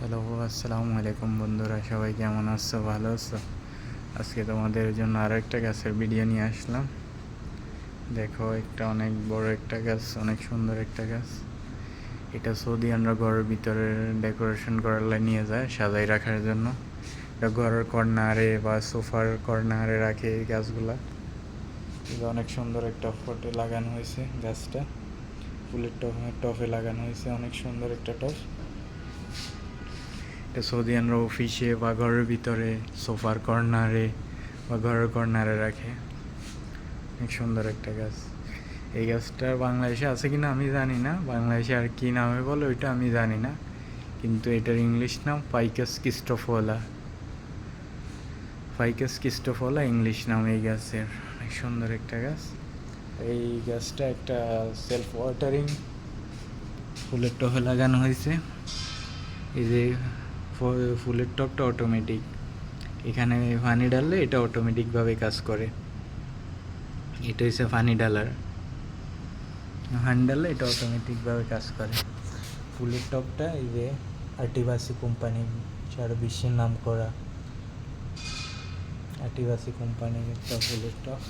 Hello, আসসালামু আলাইকুম বন্ধুরা, সবাই কেমন আছো? ভালো আছো? আজকে তোমাদের জন্য আরও একটা গাছের ভিডিও নিয়ে আসলাম। দেখো, একটা অনেক বড় একটা গাছ, অনেক সুন্দর একটা গাছ। এটা সৌদি আমরা ঘরের ভিতরে ডেকোরেশন করার নিয়ে যায় সাজাই রাখার জন্য এটা ঘরের কর্নারে বা সোফার কর্নারে রাখে এই গাছগুলা। এটা অনেক সুন্দর একটা ফটে লাগানো হয়েছে গাছটা। ফুলের টফে লাগানো হয়েছে, অনেক সুন্দর একটা এটা সৌদিয়ানরা অফিসে বা ঘরের ভিতরে সোফার কর্নারে বা ঘরের কর্নারে রাখে। অনেক সুন্দর একটা গাছ। এই গাছটা বাংলাদেশে আছে কিনা আমি জানি না। বাংলাদেশে আর কি নামে বলে ওইটা আমি জানি না। কিন্তু এটার ইংলিশ নাম পাইকাস কিস্টোফোলা ফাইকাস কিস্টোফোলা ইংলিশ নাম এই গাছের। অনেক সুন্দর একটা গাছ। এই গাছটা একটা সেলফ ওয়াটারিং ফুলের টফে লাগানো হয়েছে। এই যে ফুলের টপটা অটোমেটিক এখানে ফানি ডাললে এটা অটোমেটিকভাবে কাজ করে। এটা হচ্ছে ফানি ডালার। ফানি ডাললে এটা অটোমেটিকভাবে কাজ করে। ফুলের টপটা এই যে আর্টিবাসি কোম্পানি সারা বিশ্বের নাম করা আর্টিবাসি কোম্পানির একটা ফুলের টপ